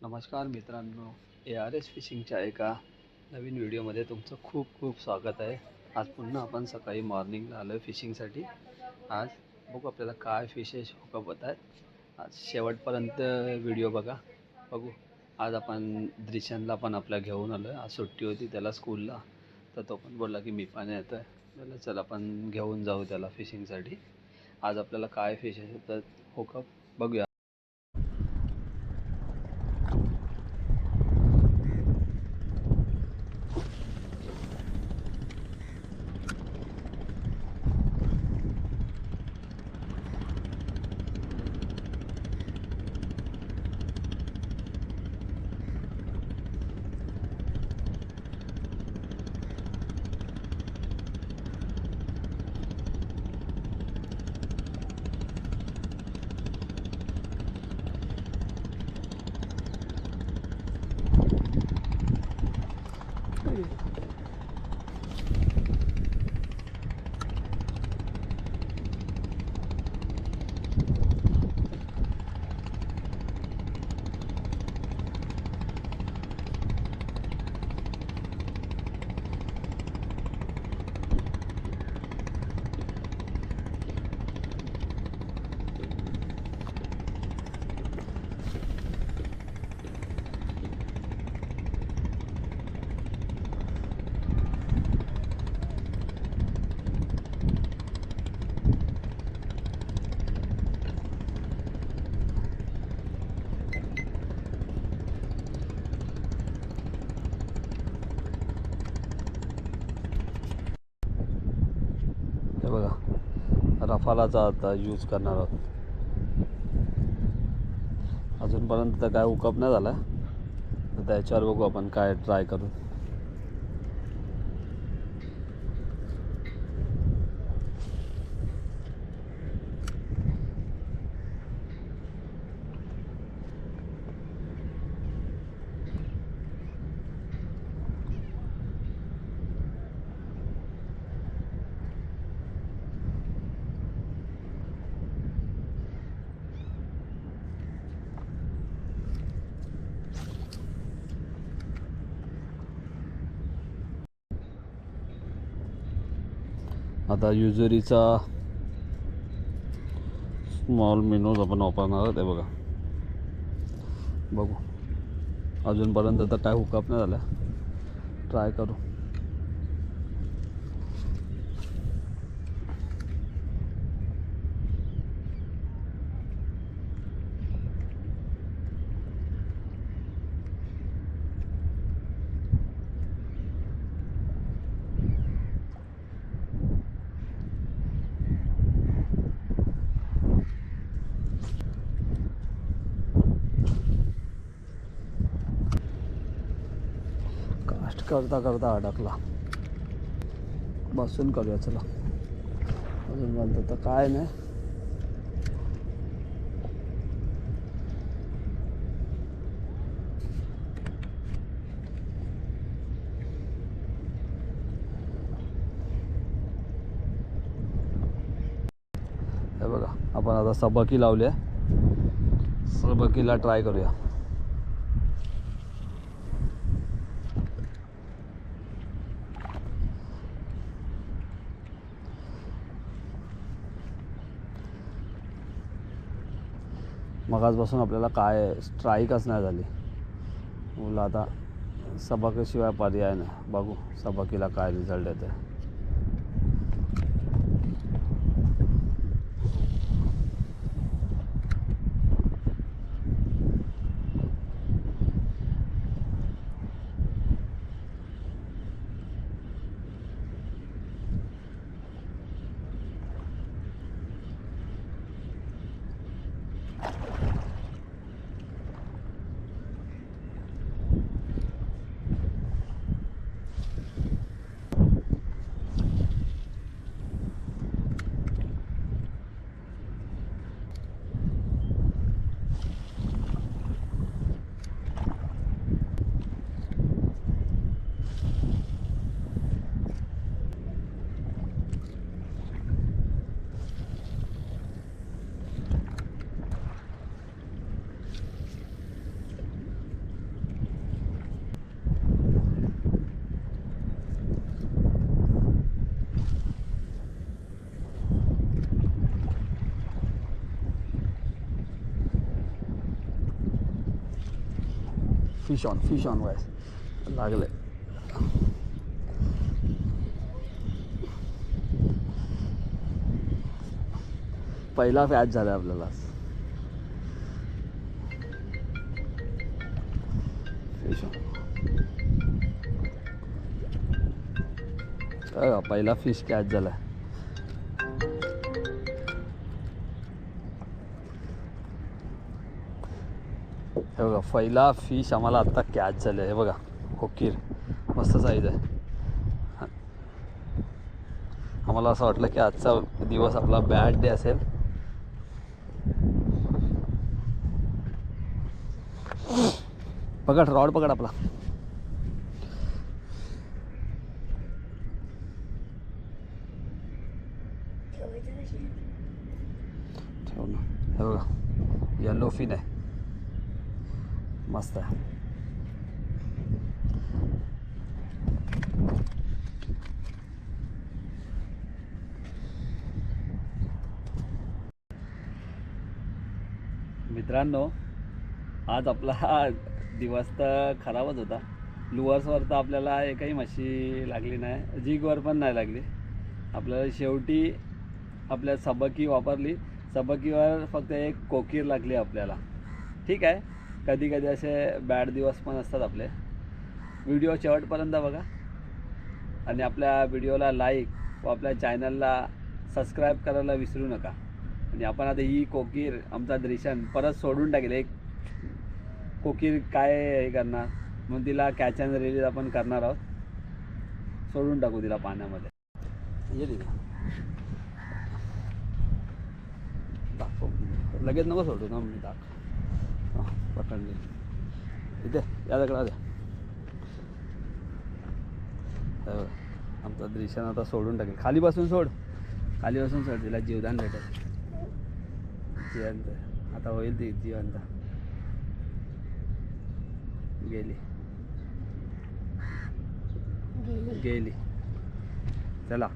नमस्कार मित्रांनो A R S फिशिंगच्या एका नवीन व्हिडिओमध्ये तुमचं खूप खूप स्वागत आहे. आज पुन्हा आपण सकाळी मॉर्निंगला आलो आहे फिशिंगसाठी आज बघू आपल्याला काय फिशेस हुकअप आहेत. आज शेवटपर्यंत व्हिडिओ बघा. बघू. आज आपण द्रिशांना पण आपल्या घेऊन आलो आहे आज सुट्टी होती त्याला स्कूलला तर तो पण बोलला की मी पण येतो आहे चल आपण घेऊन जाऊ त्याला फिशिंगसाठी आज आपल्याला काय फिशेस होतात हुकअप बघूया हे बघा रफालाचा आता यूज करणार आहोत. अजूनपर्यंत तर काय उकप नाही झाला. तर त्याच्यावर बघू आपण काय ट्राय करू. आता युजरीचा स्मॉल मेनूज आपण वापरणार आहोत. बघा. बघू. अजूनपर्यंत तर काय हुकअप नाही झाला. ट्राय करू. करता करता अडकला. बसून करूया चला. अजून म्हणतो तर काय नाही. बघा आपण आता सबकी लावली आहे. सबकीला ट्राय करूया. मगाचपासून आपल्याला काय स्ट्राईकच नाही झाली. मुलं आता सबकीशिवाय पर्याय नाही. बघू सभाकीला काय रिझल्ट येते फिश ऑन फिश ऑन वायस लागले पहिला फॅच झाला आपल्याला. फिश ऑन काय पहिला फिश कॅच झाला. बघा पहिला फिश आम्हाला आत्ता कॅच झालं आहे बघा कोकीर. मस्त साईज आहे. आम्हाला असं वाटलं की आजचा दिवस आपला बॅड डे असेल. पकड रॉड पकड आपला. ठेव ना. हे बघा येलो फिन आहे. मस्त. आहे मित्रांनो आज आपला हा दिवस तर खराबच होता. लुअर्सवर तर आपल्याला एकही म्हशी लागली नाही जिगवर पण नाही लागली. आपल्याला शेवटी आपल्या सबकी वापरली. सबकीवर फक्त एक कोकीर लागली आपल्याला. ठीक आहे? कधी कधी असे बॅड दिवस पण असतात आपले. व्हिडिओ शेवटपर्यंत बघा. आणि आपल्या व्हिडिओला लाईक व आपल्या चॅनलला सबस्क्राईब करायला विसरू नका. आणि आपण आता ही कोकीर आमचा द्रिशन परत सोडून टाकेल. एक कोकीर काय हे करणार? म्हणून तिला कॅच अँड रिलीज आपण करणार आहोत. सोडून टाकू तिला पाण्यामध्ये. ये तिला दाखव. लगेच नको सोडू ना मी दाख पकडली. इथे या दगडा द्या आमचा दृश्यान आता सोडून टाकेल. खाली बसून सोड. खाली बसून सोड तिला जीवदान भेटेल. जिवंत. आता होईल ती जिवंत. गेली. गेली. चला.